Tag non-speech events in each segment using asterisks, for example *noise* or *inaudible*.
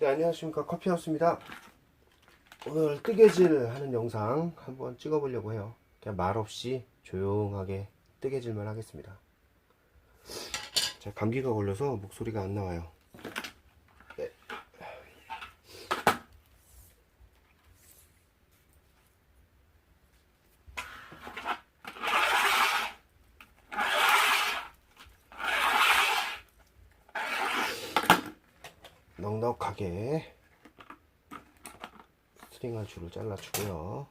네, 안녕하십니까. 커피하우스입니다. 오늘 뜨개질 하는 영상 한번 찍어 보려고 해요. 그냥 말 없이 조용하게 뜨개질만 하겠습니다. 제가 감기가 걸려서 목소리가 안 나와요. 네. 넉넉하게 스트링할 줄을 잘라주고요.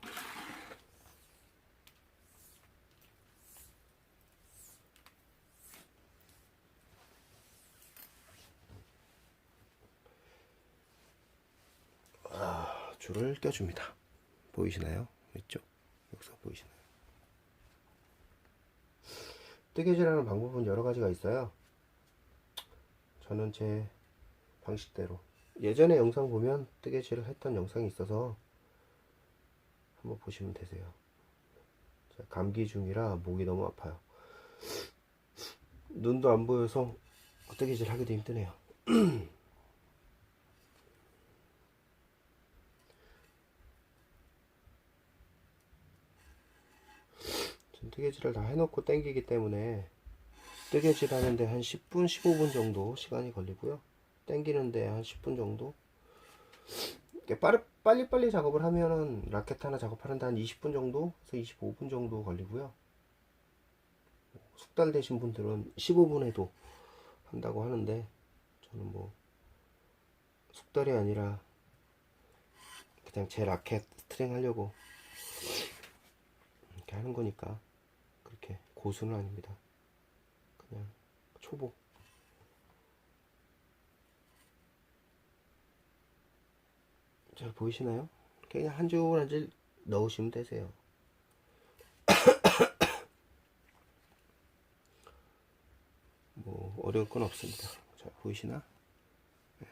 아, 줄을 껴줍니다. 보이시나요? 이쪽 여기서 보이시나요? 뜨개질하는 방법은 여러 가지가 있어요. 저는 제 방식대로 예전에 영상 보면 뜨개질을 했던 영상이 있어서 한번 보시면 되세요. 감기 중이라 목이 너무 아파요. 눈도 안 보여서 뜨개질 하기도 힘드네요. *clears throat* 전 뜨개질을 다 해놓고 땡기기 때문에 뜨개질 하는데 한 10분, 15분 정도 시간이 걸리고요. 땡기는데 한 10분 정도. 이렇게 빠르, 빨리빨리 작업을 하면은 라켓 하나 작업하는데 한 20분 정도, 그래서 25분 정도 걸리고요. 숙달 되신 분들은 15분에도 한다고 하는데 저는 뭐 숙달이 아니라 그냥 제 라켓 스트링 하려고 이렇게 하는 거니까 그렇게 고수는 아닙니다. 그냥 초보. 잘 보이시나요? 그냥 한 줄 한 줄 넣으시면 되세요. *coughs* 뭐 어려울 건 없습니다. 잘 보이시나? 네.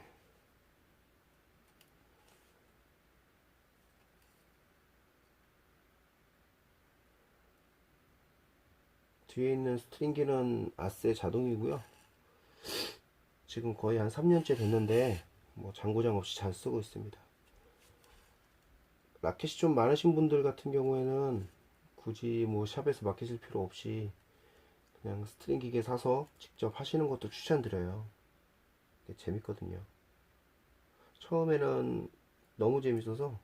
뒤에 있는 스트링기는 아세 자동이고요. 지금 거의 한 3년째 됐는데 뭐 장고장 없이 잘 쓰고 있습니다. 라켓이 좀 많으신 분들 같은 경우에는 굳이 뭐 샵에서 맡기실 필요 없이 그냥 스트링 기계 사서 직접 하시는 것도 추천드려요. 재밌거든요. 처음에는 너무 재밌어서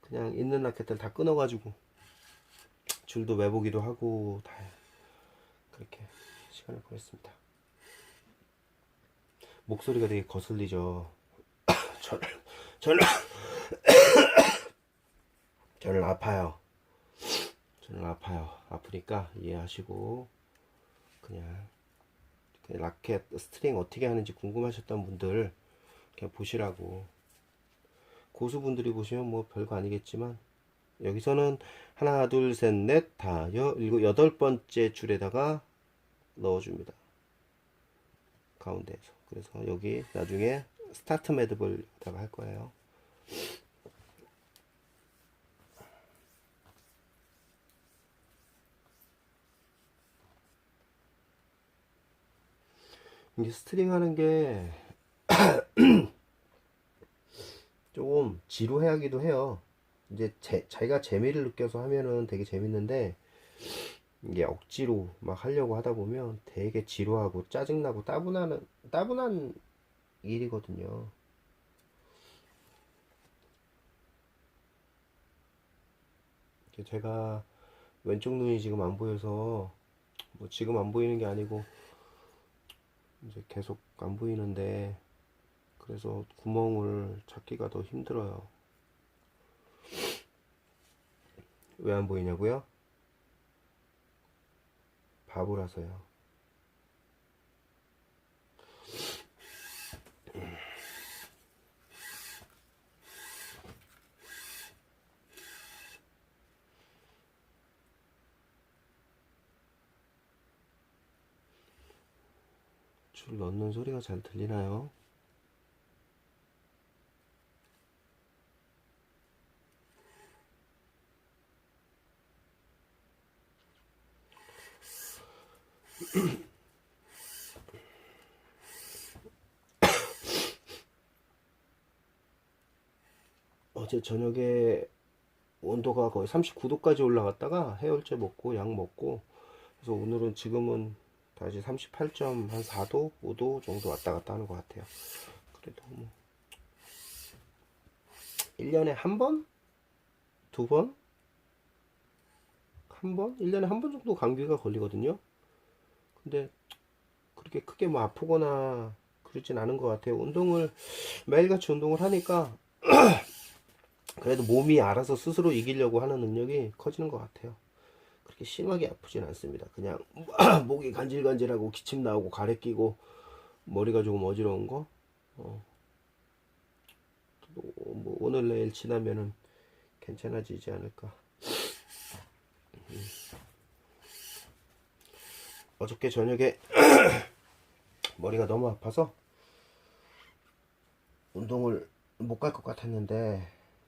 그냥 있는 라켓들 다 끊어가지고 줄도 매보기도 하고 다 그렇게 시간을 보냈습니다. 목소리가 되게 거슬리죠. *coughs* 저는 저는 저는 아파요. 저는 아파요. 아프니까 이해하시고 그냥 라켓 스트링 어떻게 하는지 궁금하셨던 분들 그냥 보시라고 고수분들이 보시면 뭐 별거 아니겠지만 여기서는 하나 둘 셋 넷 다 여덟 번째 줄에다가 넣어줍니다. 가운데에서 그래서 여기 나중에 스타트 매듭을 다가 할 거예요. 이게 스트링 하는 게 *clears throat* 조금 지루해 하기도 해요. 이제 제, 자기가 재미를 느껴서 하면은 되게 재밌는데 이게 억지로 막 하려고 하다 보면 되게 지루하고 짜증나고 따분한 따분한 일이거든요. 제가 왼쪽 눈이 지금 안 보여서 뭐 지금 안 보이는 게 아니고 이제 계속 안 보이는데 그래서 구멍을 찾기가 더 힘들어요. 왜 안 보이냐고요? 바보라서요. 줄 넣는 소리가 잘 들리나요? *coughs* 어제 저녁에 온도가 거의 39도까지 올라갔다가 해열제 먹고 약 먹고 그래서 오늘은 지금은 다시 38.4도, 5도 정도 왔다 갔다 하는 것 같아요. 그래도 뭐 1년에 한 번? 두 번? 한 번? 1년에 한 번 정도 감기가 걸리거든요. 근데 그렇게 크게 뭐 아프거나 그러진 않은 것 같아요. 운동을 매일같이 운동을 하니까 *clears throat* 그래도 몸이 알아서 스스로 이기려고 하는 능력이 커지는 것 같아요. 그렇게 심하게 아프진 않습니다. 그냥 *clears throat* 목이 간질간질하고 기침 나오고 가래 끼고 머리가 조금 어지러운 거. 어. 또뭐 오늘 내일 지나면은 괜찮아지지 않을까. 음. 어저께 저녁에 *clears throat* 머리가 너무 아파서 운동을 못 갈 것 같았는데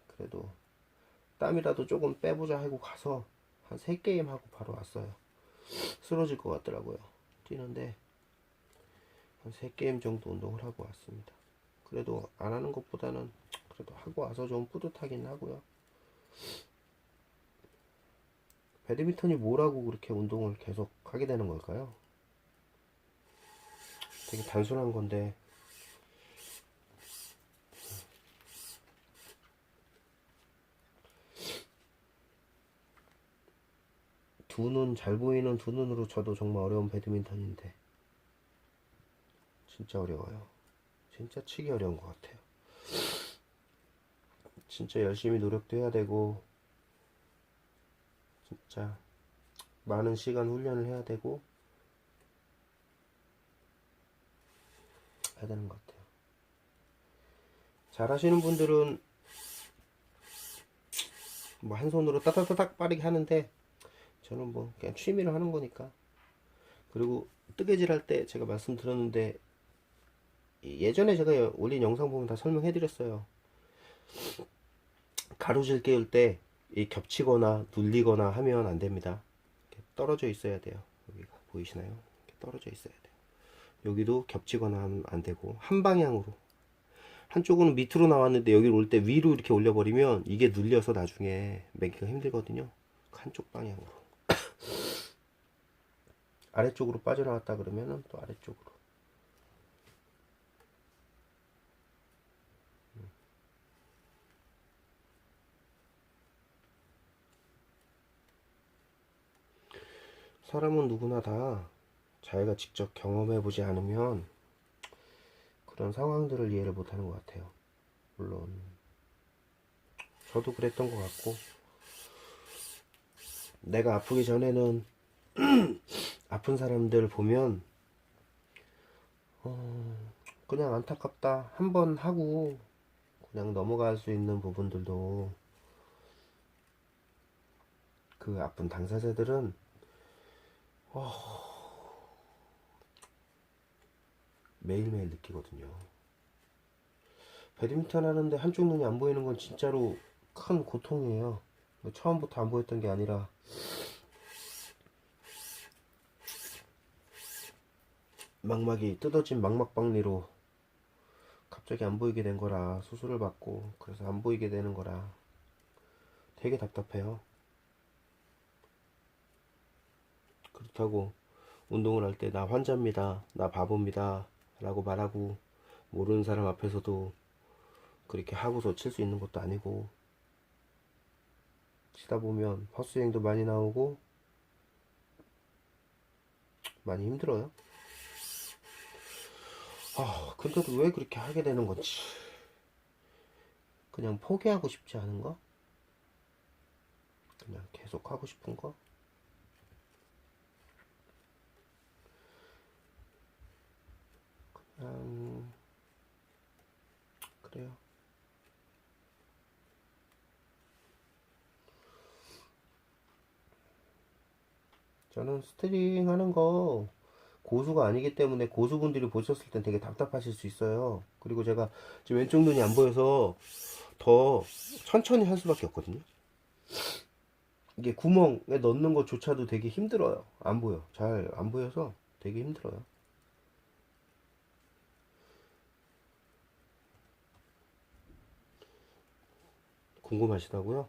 그래도 땀이라도 조금 빼보자 하고 가서 한세 게임 하고 바로 왔어요. 쓰러질 것 같더라고요. 뛰는데 한세 게임 정도 운동을 하고 왔습니다. 그래도 안 하는 것보다는 그래도 하고 와서 좀 뿌듯하긴 하고요. 배드민턴이 뭐라고 그렇게 운동을 계속 하게 되는 걸까요? 되게 단순한 건데 두 눈 잘 보이는 두 눈으로 쳐도 정말 어려운 배드민턴인데 진짜 어려워요. 진짜 치기 어려운 것 같아요. 진짜 열심히 노력도 해야 되고 진짜 많은 시간 훈련을 해야 되고 해야 되는 것 같아요. 잘 하시는 분들은 뭐 한 손으로 따다다닥 빠르게 하는데 저는 뭐 그냥 취미로 하는 거니까. 그리고 뜨개질 할 때 제가 말씀드렸는데 예전에 제가 올린 영상 보면 다 설명해 드렸어요. 가로질 깨울 때이 겹치거나 눌리거나 하면 안 됩니다. 떨어져 있어야 돼요. 여기가 보이시나요? 떨어져 있어야 돼요. 여기도 겹치거나 하면 안 되고 한 방향으로. 한쪽은 밑으로 나왔는데 여기 올 때 위로 이렇게 올려버리면 이게 눌려서 나중에 매기가 힘들거든요. 한쪽 방향으로 아래쪽으로 빠져나왔다 그러면은 또 아래쪽으로 사람은 누구나 다 자기가 직접 경험해 보지 않으면 그런 상황들을 이해를 못 하는 것 같아요. 물론 저도 그랬던 것 같고 내가 아프기 전에는 *clears throat* 아픈 사람들 보면 어, 그냥 안타깝다 한 번 하고 그냥 넘어갈 수 있는 부분들도 그 아픈 당사자들은 어, 매일매일 느끼거든요. 배드민턴 하는데 한쪽 눈이 안 보이는 건 진짜로 큰 고통이에요. 처음부터 안 보였던 게 아니라 망막이 뜯어진 망막박리로 갑자기 안 보이게 된 거라 수술을 받고 그래서 안 보이게 되는 거라 되게 답답해요. 그렇다고 운동을 할 때 나 환자입니다. 나 바보입니다. 라고 말하고 모르는 사람 앞에서도 그렇게 하고서 칠 수 있는 것도 아니고 치다 보면 헛스윙도 많이 나오고 많이 힘들어요. 아, 근데도 왜 그렇게 하게 되는 건지. 그냥 포기하고 싶지 않은 거? 그냥 계속 하고 싶은 거? 그냥, 그래요. 저는 스트링 하는 거 고수가 아니기 때문에 고수분들이 보셨을 땐 되게 답답하실 수 있어요. 그리고 제가 지금 왼쪽 눈이 안 보여서 더 천천히 할 수밖에 없거든요. 이게 구멍에 넣는 것조차도 되게 힘들어요. 안 보여. 잘 안 보여서 되게 힘들어요. 궁금하시다고요?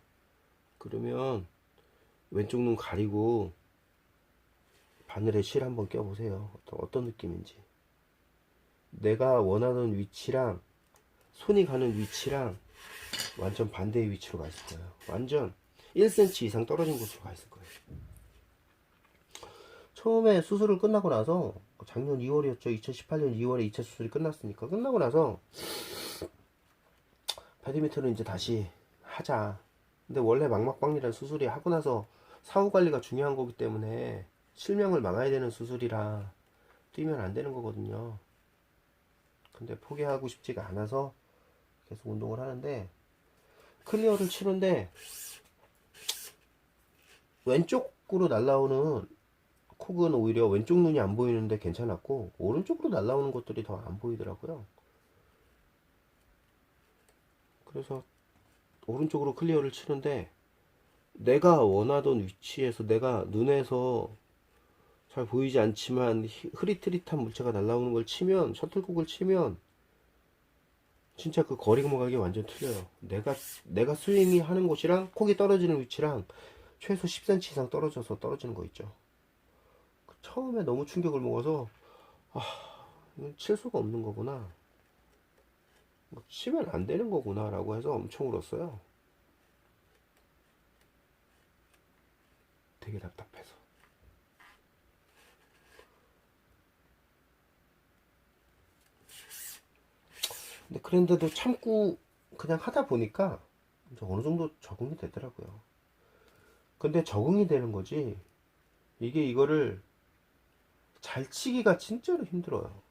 그러면 왼쪽 눈 가리고 바늘에 실 한번 껴보세요. 어떤, 느낌인지. 내가 원하는 위치랑 손이 가는 위치랑 완전 반대의 위치로 가 있을 거예요. 완전 1cm 이상 떨어진 곳으로 가 있을 거예요. 처음에 수술을 끝나고 나서 작년 2월이었죠. 2018년 2월에 2차 수술이 끝났으니까 끝나고 나서 배드민턴은 이제 다시 하자. 근데 원래 망막박리란 수술이 하고 나서 사후 관리가 중요한 거기 때문에 실명을 막아야 되는 수술이라 뛰면 안 되는 거거든요. 근데 포기하고 싶지가 않아서 계속 운동을 하는데 클리어를 치는데 왼쪽으로 날라오는 콕은 오히려 왼쪽 눈이 안 보이는데 괜찮았고 오른쪽으로 날라오는 것들이 더 안 보이더라고요. 그래서 오른쪽으로 클리어를 치는데 내가 원하던 위치에서 내가 눈에서 잘 보이지 않지만 히- 흐릿흐릿한 물체가 날라오는 걸 치면 셔틀콕을 치면 진짜 그 거리감각이 완전 틀려요. 내가 내가 스윙이 하는 곳이랑 콕이 떨어지는 위치랑 최소 10cm 이상 떨어져서 떨어지는 거 있죠. 그 처음에 너무 충격을 먹어서 아 칠 수가 없는 거구나. 뭐 치면 안 되는 거구나라고 해서 엄청 울었어요. 되게 답답해서. 근데 그런데도 참고 그냥 하다 보니까 어느 정도 적응이 되더라고요. 근데 적응이 되는 거지. 이게 이거를 잘 치기가 진짜로 힘들어요.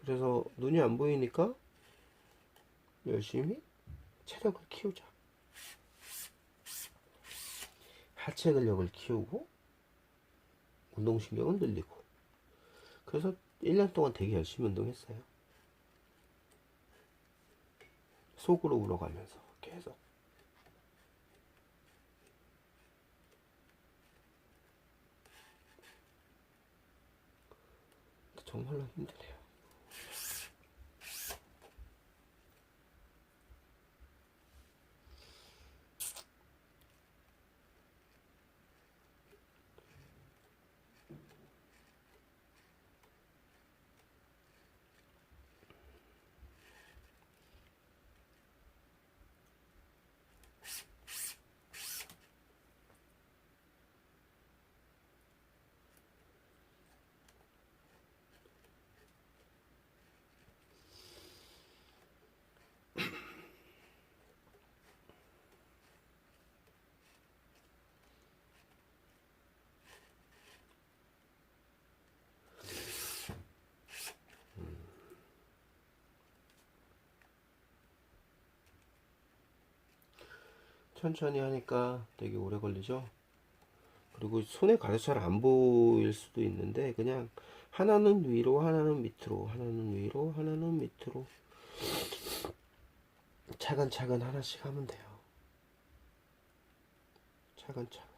그래서 눈이 안 보이니까 열심히 체력을 키우자. 하체 근력을 키우고 운동신경을 늘리고 그래서 1년 동안 되게 열심히 운동했어요. 속으로 울어가면서 계속. 정말로 힘드네요. 천천히 하니까 되게 오래 걸리죠. 그리고 손에 가서 잘 안 보일 수도 있는데 그냥 하나는 위로 하나는 밑으로 하나는 위로 하나는 밑으로 차근차근 하나씩 하면 돼요. 차근차근.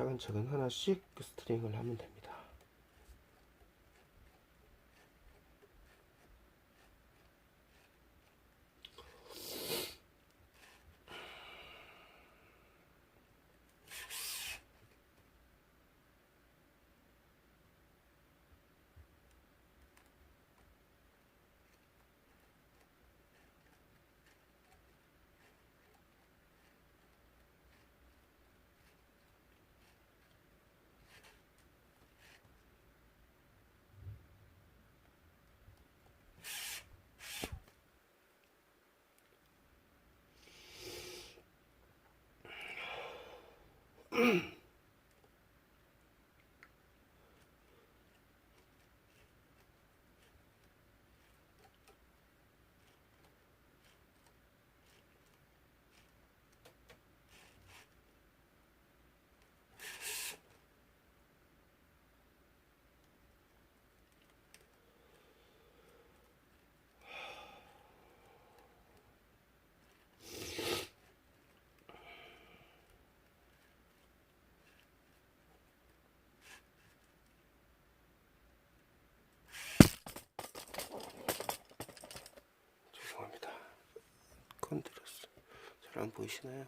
차근차근 하나씩 그 스트링을 하면 됩니다. 잘 안 보이시나요?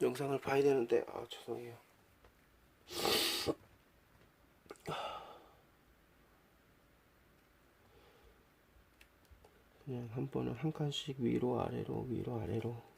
영상을 봐야 되는데 아 죄송해요. 그냥 한 번은 한 칸씩 위로 아래로 위로 아래로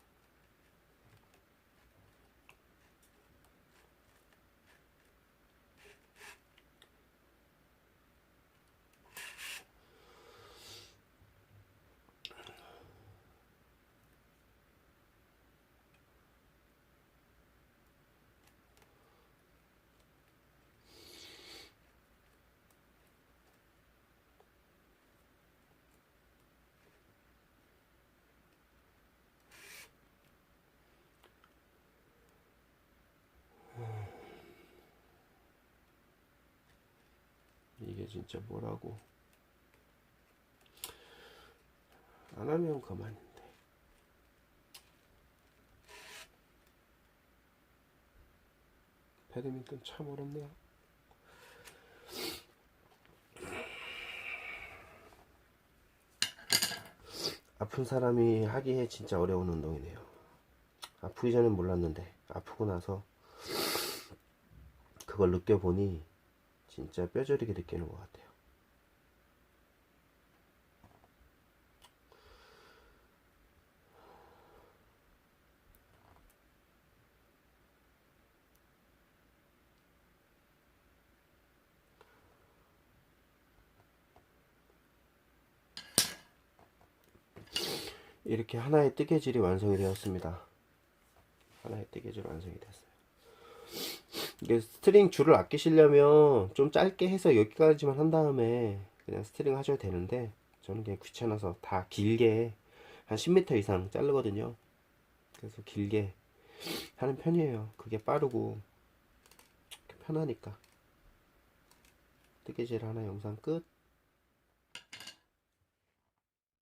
이게 진짜 뭐라고. 안 하면 그만인데. 배드민턴 참 어렵네요. 아픈 사람이 하기에 진짜 어려운 운동이네요. 아프기 전엔 몰랐는데 아프고 나서 그걸 느껴보니 진짜 뼈저리게 느끼는 것 같아요. 이렇게 하나의 뜨개질이 완성이 되었습니다. 하나의 뜨개질 완성이 됐어요. 이게 스트링 줄을 아끼시려면 좀 짧게 해서 여기까지만 한 다음에 그냥 스트링 하셔도 되는데 저는 그냥 귀찮아서 다 길게 한 10m 이상 자르거든요. 그래서 길게 하는 편이에요. 그게 빠르고 편하니까. 뜨개질 하나 영상 끝.